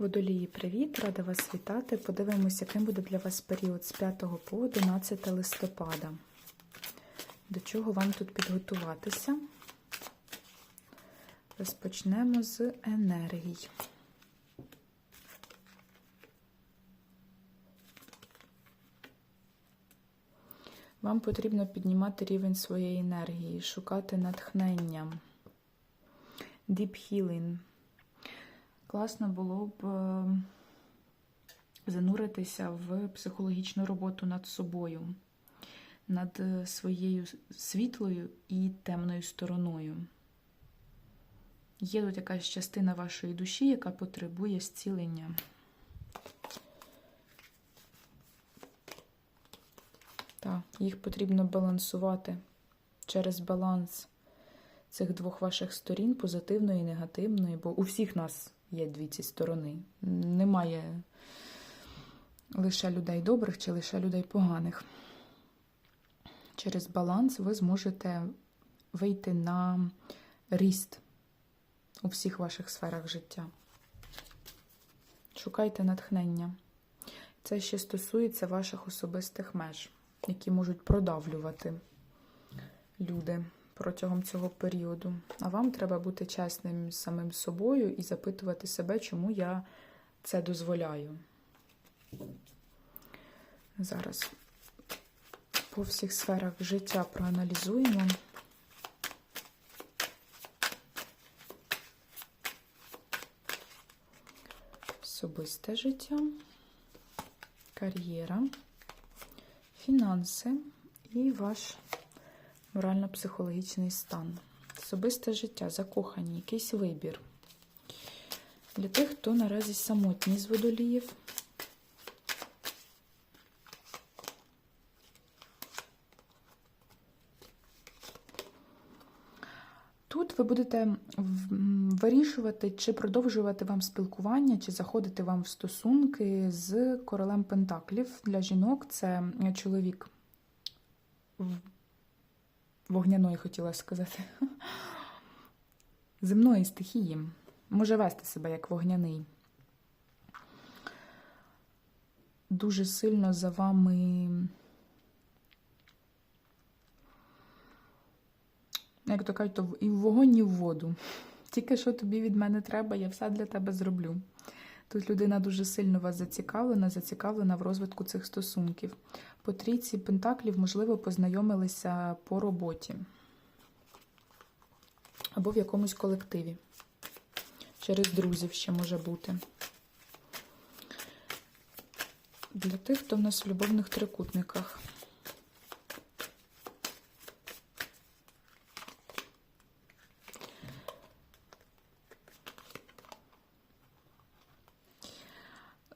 Водолії, привіт! Рада вас вітати. Подивимося, яким буде для вас період з 5 по 11 листопада. До чого вам тут підготуватися? Розпочнемо з енергій. Вам потрібно піднімати рівень своєї енергії, шукати натхнення. Deep Healing. Класно було б е, зануритися в психологічну роботу над собою, над е, своєю світлою і темною стороною. Є тут якась частина вашої душі, яка потребує зцілення. Так, їх потрібно балансувати через баланс цих двох ваших сторін, позитивної і негативної, бо у всіх нас є дві ці сторони. Немає лише людей добрих чи лише людей поганих. Через баланс ви зможете вийти на ріст у всіх ваших сферах життя. Шукайте натхнення. Це ще стосується ваших особистих меж, які можуть продавлювати люди протягом цього періоду. А вам треба бути чесним з самим собою і запитувати себе, чому я це дозволяю. Зараз по всіх сферах життя проаналізуємо. Особисте життя, кар'єра, фінанси і ваш морально-психологічний стан. Особисте життя, закохані, якийсь вибір. Для тих, хто наразі самотній з водоліїв. Тут ви будете вирішувати, чи продовжувати вам спілкування, чи заходити вам в стосунки з королем Пентаклів. Для жінок це чоловік вогняної хотіла сказати, земної стихії. Може вести себе як вогняний. Дуже сильно за вами, як то кажуть, і в вогонь, і в воду. Тільки що тобі від мене треба, я все для тебе зроблю. Тут людина дуже сильно вас зацікавлена, зацікавлена в розвитку цих стосунків. По трійці Пентаклів, можливо, познайомилися по роботі або в якомусь колективі. Через друзів ще може бути. Для тих, хто в нас в любовних трикутниках.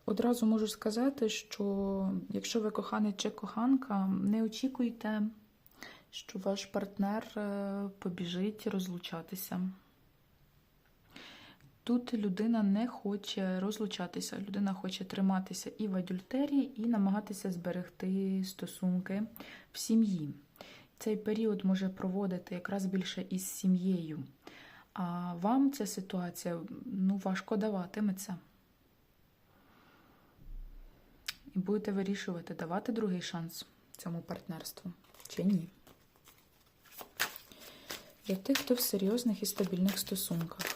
Одразу можу сказати, що якщо ви коханий чи коханка, не очікуйте, що ваш партнер е, побіжить розлучатися. Тут людина не хоче розлучатися, людина хоче триматися і в адюльтерії, і намагатися зберегти стосунки в сім'ї. Цей період може проводити якраз більше із сім'єю. А вам ця ситуація ну, важко даватиметься. І будете вирішувати, давати другий шанс цьому партнерству чи ні. Для тих, хто в серйозних і стабільних стосунках.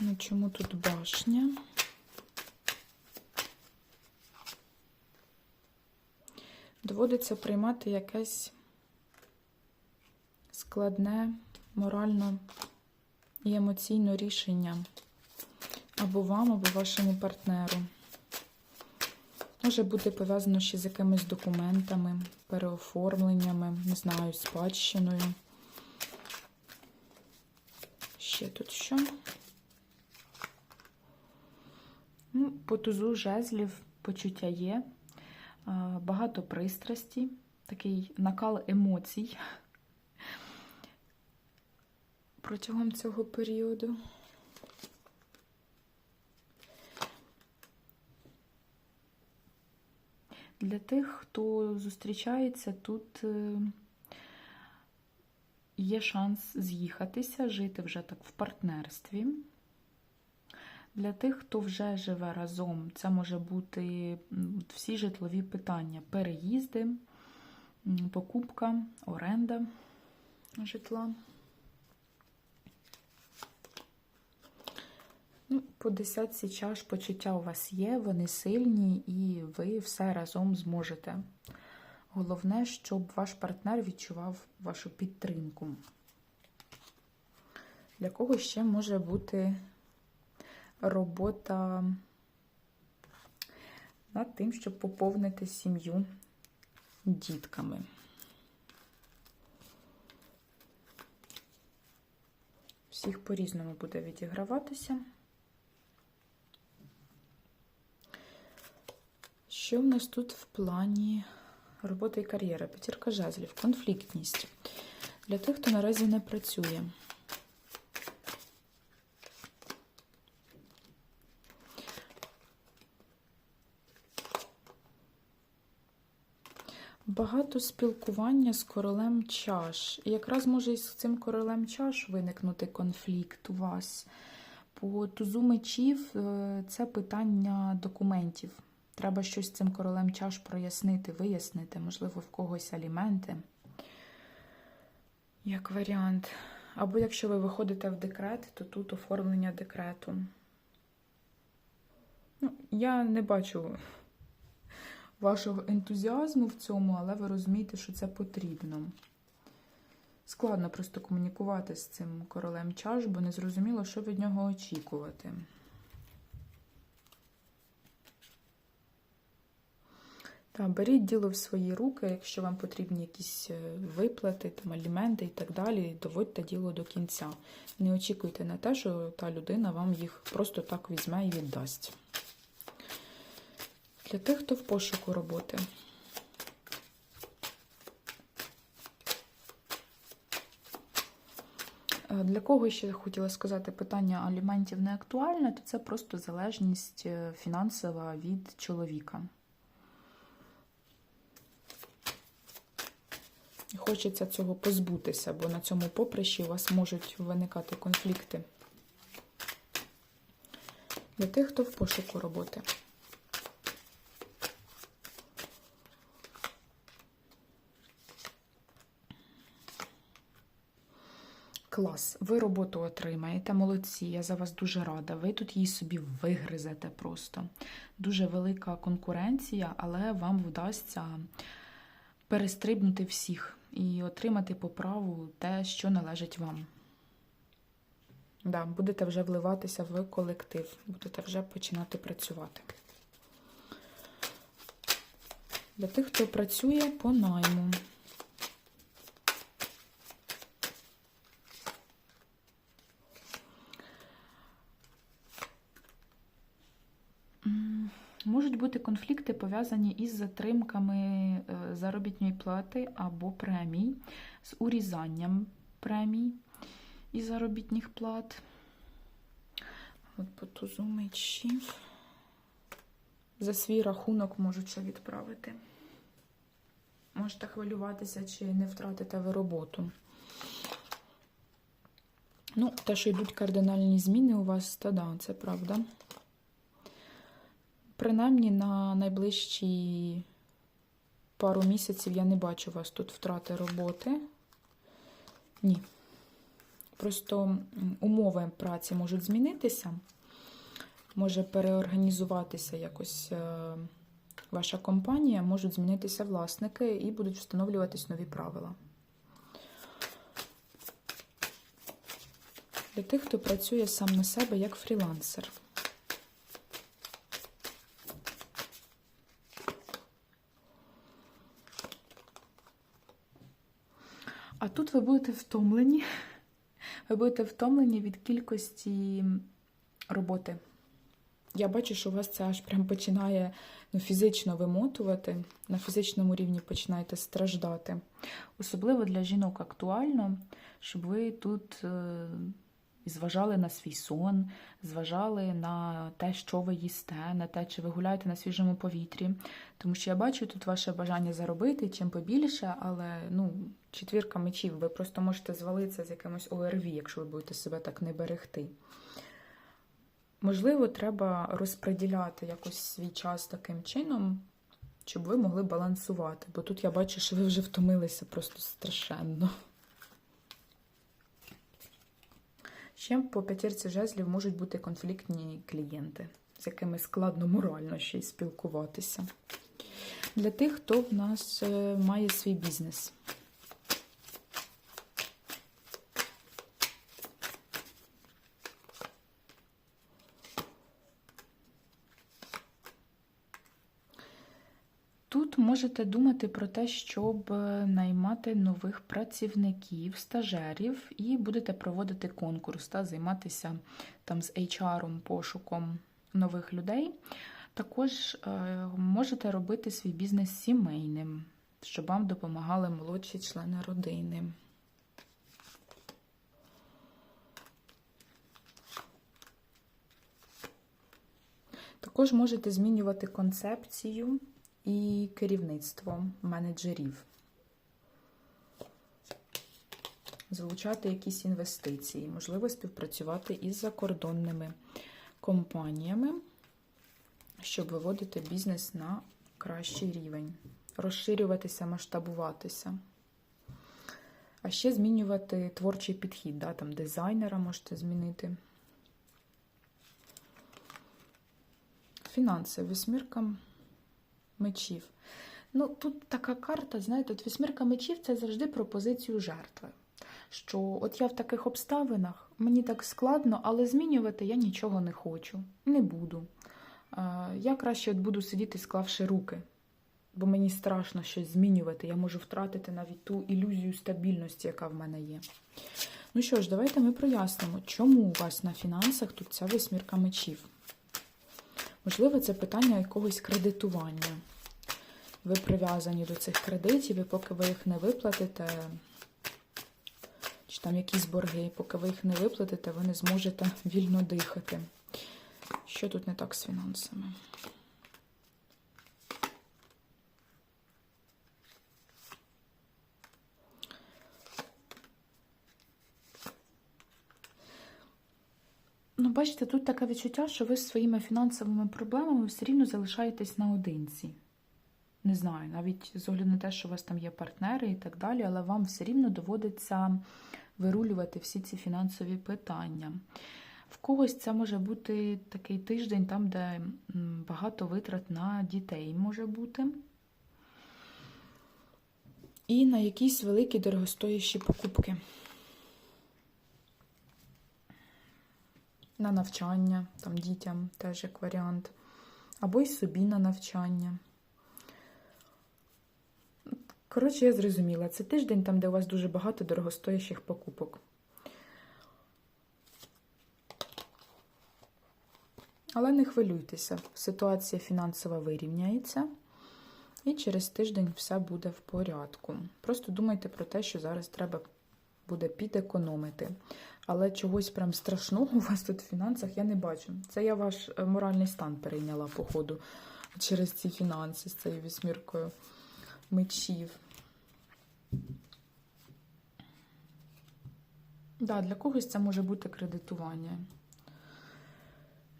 Ну, чому тут башня? Доводиться приймати якесь складне, морально і емоційне рішення або вам, або вашому партнеру. Може бути пов'язано ще з якимись документами, переоформленнями, не знаю, спадщиною. Ще тут що? Ну, По тузу жезлів почуття є, багато пристрасті, такий накал емоцій. протягом цього періоду. Для тих, хто зустрічається, тут е, є шанс з'їхатися, жити вже так в партнерстві. Для тих, хто вже живе разом, це може бути всі житлові питання: переїзди, покупка, оренда житла. Ну, по десятці чаш почуття у вас є, вони сильні, і ви все разом зможете. Головне, щоб ваш партнер відчував вашу підтримку. Для кого ще може бути робота над тим, щоб поповнити сім'ю дітками. Всіх по-різному буде відіграватися. Що в нас тут в плані роботи і кар'єри? П'ятірка жезлів, конфліктність. Для тих, хто наразі не працює. Багато спілкування з королем чаш. І якраз може із цим королем чаш виникнути конфлікт у вас. По тузу мечів е, це питання документів. Треба щось з цим королем чаш прояснити, вияснити, можливо, в когось аліменти. Як варіант. Або якщо ви виходите в декрет, то тут оформлення декрету. Ну, я не бачу вашого ентузіазму в цьому, але ви розумієте, що це потрібно. Складно просто комунікувати з цим королем чаш, бо не зрозуміло, що від нього очікувати. Так, беріть діло в свої руки, якщо вам потрібні якісь е, виплати, там, аліменти і так далі, доводьте діло до кінця. Не очікуйте на те, що та людина вам їх просто так візьме і віддасть. Для тих, хто в пошуку роботи. Е, Для кого ще хотіла сказати, питання аліментів не актуальне, то це просто залежність е, фінансова від чоловіка. Хочеться цього позбутися, бо на цьому поприщі у вас можуть виникати конфлікти. Для тих, хто в пошуку роботи. Клас, ви роботу отримаєте, молодці, я за вас дуже рада. Ви тут її собі вигризете просто. Дуже велика конкуренція, але вам вдасться перестрибнути всіх і отримати по праву те, що належить вам. Да, будете вже вливатися в колектив, будете вже починати працювати. Для тих, хто працює по найму. Можуть бути конфлікти пов'язані із затримками е, заробітної плати або премій, з урізанням премій і заробітних плат. От по. За свій рахунок можуть ще відправити. Можете хвилюватися, чи не втратите ви роботу. Ну, те, що йдуть кардинальні зміни у вас, то да, це правда. Принаймні на найближчі пару місяців я не бачу вас тут втрати роботи. Ні. Просто умови праці можуть змінитися. Може переорганізуватися якось е, ваша компанія, можуть змінитися власники і будуть встановлюватись нові правила. Для тих, хто працює сам на себе як фрілансер. А тут ви будете втомлені. Ви будете втомлені від кількості роботи. я бачу, що у вас це аж прям починає ну, фізично вимотувати, на фізичному рівні починаєте страждати. Особливо для жінок актуально, щоб ви тут е, зважали на свій сон, зважали на те, що ви їсте, на те, чи ви гуляєте на свіжому повітрі. Тому що я бачу тут ваше бажання заробити чим побільше, але ну, четвірка мечів, ви просто можете звалитися з якимось ОРВІ, якщо ви будете себе так не берегти. Можливо, треба розподіляти якось свій час таким чином, щоб ви могли балансувати. Бо тут я бачу, що ви вже втомилися просто страшенно. Ще по п'ятірці жезлів можуть бути конфліктні клієнти, з якими складно морально ще й спілкуватися. Для тих, хто в нас е, має свій бізнес. Тут можете думати про те, щоб е, наймати нових працівників, стажерів, і будете проводити конкурс та займатися там з HR, пошуком нових людей. Також е, можете робити свій бізнес сімейним, щоб вам допомагали молодші члени родини. Також можете змінювати концепцію і керівництво менеджерів. Залучати якісь інвестиції, можливо, співпрацювати із закордонними компаніями, щоб виводити бізнес на кращий рівень, розширюватися, масштабуватися. А ще змінювати творчий підхід, да, там дизайнера можете змінити. Фінанси, восьмірка мечів. Ну, тут така карта, знаєте, от вісьмірка мечів це завжди про позицію жертви. Що от я в таких обставинах, мені так складно, але змінювати я нічого не хочу, не буду. Я краще от буду сидіти, склавши руки, бо мені страшно щось змінювати. Я можу втратити навіть ту ілюзію стабільності, яка в мене є. Ну що ж, давайте ми прояснимо, чому у вас на фінансах тут ця восьмірка мечів. Можливо, це питання якогось кредитування. Ви прив'язані до цих кредитів, і поки ви їх не виплатите, чи там якісь борги, поки ви їх не виплатите, ви не зможете вільно дихати. Що тут не так з фінансами? Ну, бачите, тут таке відчуття, що ви з своїми фінансовими проблемами все рівно залишаєтесь наодинці. Не знаю, навіть з огляду на те, що у вас там є партнери і так далі, але вам все рівно доводиться вирулювати всі ці фінансові питання. В когось це може бути такий тиждень, там, де багато витрат на дітей може бути. І на якісь великі дорогостоящі покупки. На навчання, там дітям теж як варіант. Або й собі на навчання. Коротше, я зрозуміла, це тиждень там, де у вас дуже багато дорогостоящих покупок. Але не хвилюйтеся, ситуація фінансова вирівняється, і через тиждень все буде в порядку. Просто думайте про те, що зараз треба буде підекономити. Але чогось прям страшного у вас тут в фінансах я не бачу. Це я ваш е, моральний стан перейняла, по ходу, через ці фінанси з цією вісьміркою мечів. Да, для когось це може бути кредитування.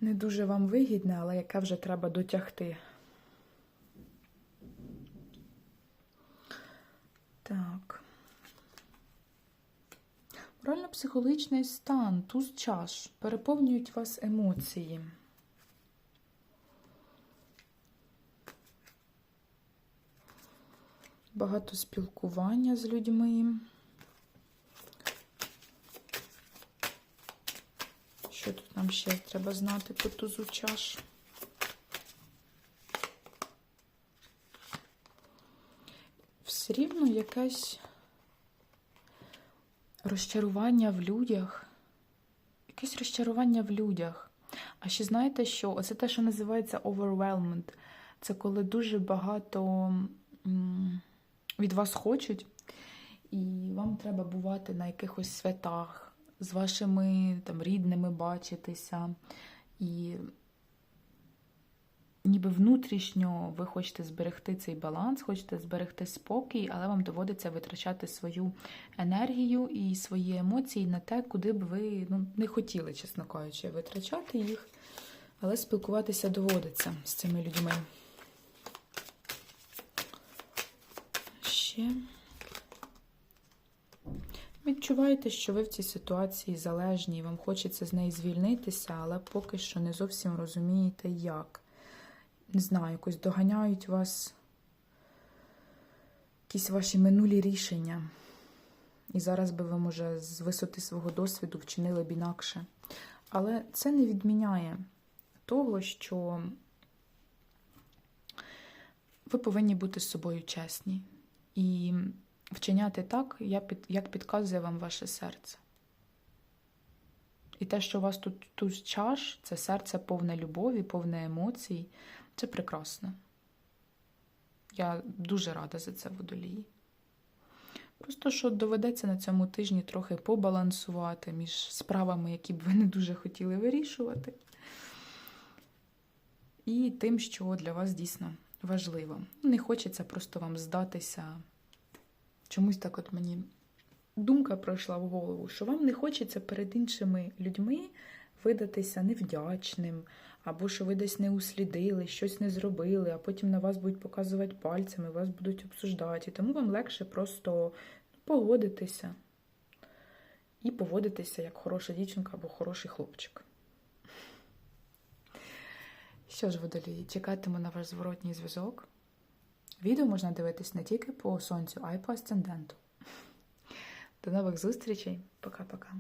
Не дуже вам вигідне, але яке вже треба дотягти. Так. Морально-психологічний стан, туз чаш, переповнюють вас емоції. Багато спілкування з людьми. Що тут нам ще треба знати по тузу чаш? Все рівно якесь розчарування в людях. Якесь розчарування в людях. А ще знаєте, що це те, що називається overwhelmed. Це коли дуже багато від вас хочуть, і вам треба бувати на якихось святах, з вашими там, рідними бачитися. І ніби внутрішньо ви хочете зберегти цей баланс, хочете зберегти спокій, але вам доводиться витрачати свою енергію і свої емоції на те, куди б ви ну, не хотіли, чесно кажучи, витрачати їх, але спілкуватися доводиться з цими людьми. Ще відчуваєте, що ви в цій ситуації залежні, і вам хочеться з неї звільнитися, але поки що не зовсім розумієте, як. Не знаю, якось доганяють вас якісь ваші минулі рішення. І зараз би ви, може, з висоти свого досвіду вчинили б інакше. Але це не відміняє того, що ви повинні бути з собою чесні і вчиняти так, як підказує вам ваше серце. І те, що у вас тут туз чаш, це серце повне любові, повне емоцій, це прекрасно. Я дуже рада за це водолії. Просто що доведеться на цьому тижні трохи побалансувати між справами, які б ви не дуже хотіли вирішувати, і тим, що для вас дійсно важливо. Не хочеться просто вам здатися. Чомусь так от мені думка пройшла в голову, що вам не хочеться перед іншими людьми видатися невдячним, або що ви десь не услідили, щось не зробили, а потім на вас будуть показувати пальцями, вас будуть обсуждати. Тому вам легше просто погодитися і поводитися як хороша дівчинка або хороший хлопчик. Що ж, водолії, чекатиму на ваш зворотній зв'язок. Відео можна дивитись не тільки по сонцю, а й по асценденту. До нових зустрічей. Пока-пока.